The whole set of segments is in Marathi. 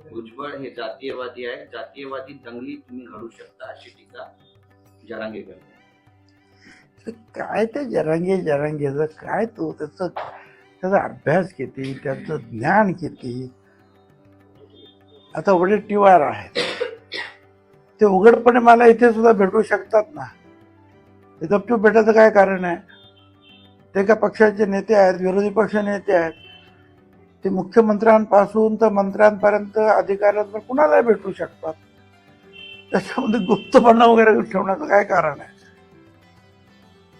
भुजबळ हे जातीयवादी आहे. जातीयवादी दंगली तुम्ही घडू शकता अशी टीका जरांगे करते काय ते जरांगे जरांगेचं? काय तो त्याचं त्याचा अभ्यास किती त्याचं ज्ञान किती? आता वडील टीवार आहेत. ते उघडपणे मला इथे सुद्धा भेटू शकतात ना? ते गपचूप भेटायचं काय कारण आहे? ते का पक्षाचे नेते आहेत विरोधी पक्ष नेते आहेत. ते मुख्यमंत्र्यांपासून तर मंत्र्यांपर्यंत अधिकाऱ्यांवर कुणालाही भेटू शकतात. त्याच्यामध्ये गुप्तपणा वगैरे ठेवण्याचं काय कारण आहे?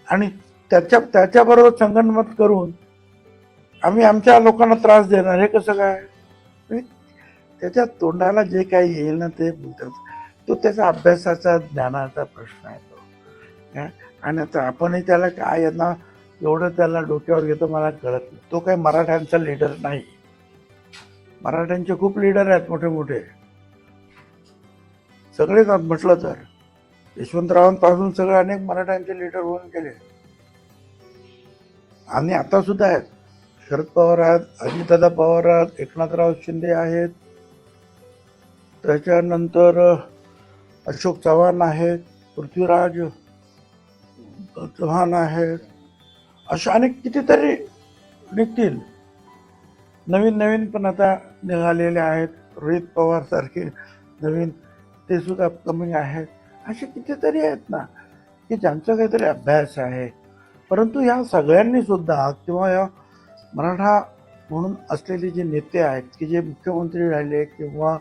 आणि त्याच्या त्याच्याबरोबर संगणमत करून आम्ही आमच्या लोकांना त्रास देणार हे कसं काय? म्हणजे त्याच्या तोंडाला जे काही येईल ना ते बोलतात. तो त्याचा अभ्यासाचा ज्ञानाचा प्रश्न आहे तो. आणि आता आपणही त्याला काय यांना एवढं त्याला डोक्यावर घेतं मला कळत नाही. तो काही मराठ्यांचा लीडर नाही. मराठ्यांचे खूप लीडर आहेत मोठे मोठे सगळेच म्हटलं तर. यशवंतरावांपासून सगळे अनेक मराठ्यांचे लीडर होऊन गेले. आणि आता सुद्धा आहेत. शरद पवार आहेत अजितदादा पवार आहेत एकनाथराव शिंदे आहेत. त्याच्यानंतर अशोक चव्हाण आहेत पृथ्वीराज चव्हाण आहेत. अशा अनेक कितीतरी निघतील नवीन नवीन पण आता निघालेले आहेत. रोहित पवारसारखे नवीन ते सुद्धा कमी आहेत. असे कितीतरी आहेत ना की ज्यांचा काहीतरी अभ्यास आहे. परंतु ह्या सगळ्यांनी सुद्धा किंवा या मराठा म्हणून असलेले जे नेते आहेत की जे मुख्यमंत्री राहिले किंवा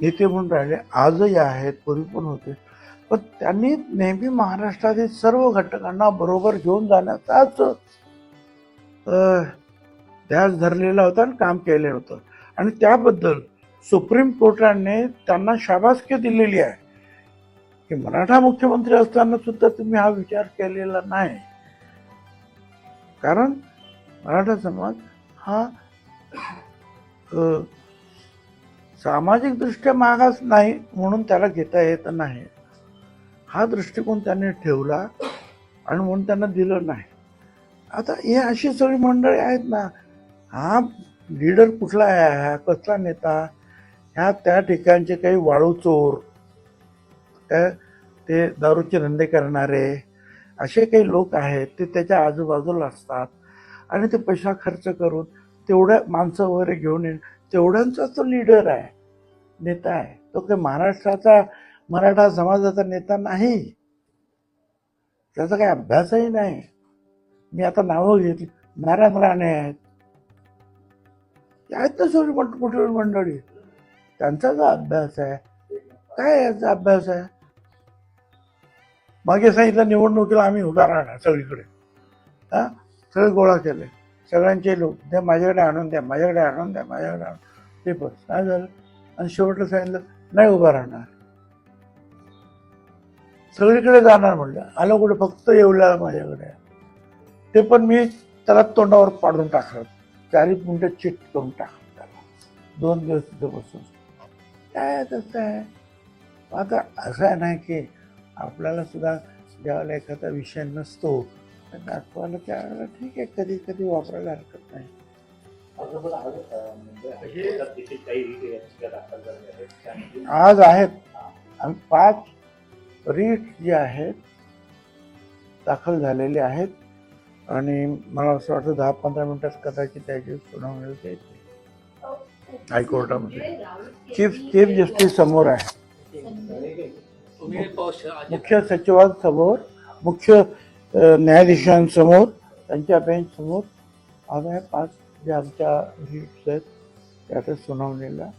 नेते म्हणून राहिले आजही आहेत पूर्वी पण होते. पण त्यांनी नेहमी महाराष्ट्रातील सर्व घटकांना बरोबर घेऊन जाण्याचाच ध्यास धरलेला होता आणि काम केलेलं होतं. आणि त्याबद्दल सुप्रीम कोर्टाने त्यांना शाबासकी दिलेली आहे. की मराठा मुख्यमंत्री असताना सुद्धा तुम्ही हा विचार केलेला नाही. कारण मराठा समाज हा सामाजिकदृष्ट्या मागास नाही म्हणून त्याला घेता येत नाही. हा दृष्टिकोन त्यांनी ठेवला आणि म्हणून त्यांना दिलं नाही. आता हे अशी सगळी मंडळी आहेत ना हा लीडर कुठला आहे? हा कसला नेता? ह्या त्या ठिकाणचे काही वाळू चोर काय ते दारूचे धंदे करणारे असे काही लोक आहेत ते त्याच्या आजूबाजूला असतात आणि ते पैसा खर्च करून तेवढ्या माणसं वगैरे घेऊन येणं तेवढ्यांचा तो लीडर आहे नेता आहे. तो काही महाराष्ट्राचा मराठा समाजाचा नेता नाही. त्याचा काही अभ्यासही नाही. मी आता नावं घेतली. नारायण राणे आहेत. आहेत ना सगळी मोठी मंडळी. त्यांचा जो अभ्यास आहे काय याचा अभ्यास आहे? मागे सांगितलं निवडणुकीला आम्ही उभा राहणार सगळीकडे. हा? सगळे गोळा केले. सगळ्यांचे लोक ते माझ्याकडे आणून द्या माझ्याकडे आणून द्या माझ्याकडे आणून ते पण. काय झालं? आणि शेवटला सांगितलं नाही उभा राहणार. सगळीकडे जाणार म्हणलं. आलं कुठे? फक्त येवला माझ्याकडे. ते पण मी त्याला तोंडावर पाडून टाकलं. चारी मिनटं चिट करून टाकलं त्याला. दोन दिवस तिथे बसून. काय तसं आहे आता असं आहे ना की आपल्याला सुद्धा ज्यावेळेला एखादा विषय नसतो. दाखवायला त्यावेळेला ठीक आहे. कधी कधी वापरायला हरकत नाही. आज आहेत. आम्ही पाच रीट जे आहेत दाखल झालेले आहेत आणि मला असं वाटतं दहा पंधरा मिनिटात कदाचित त्याची सुनावणी होते हायकोर्टामध्ये. चीफ चीफ जस्टिस समोर आहे. मुख्य सचिवांसमोर मुख्य न्यायाधीशांसमोर त्यांच्या बेंच समोर आज आहे पाच जे आमच्या रीट्स आहेत त्या आता सुनावणीला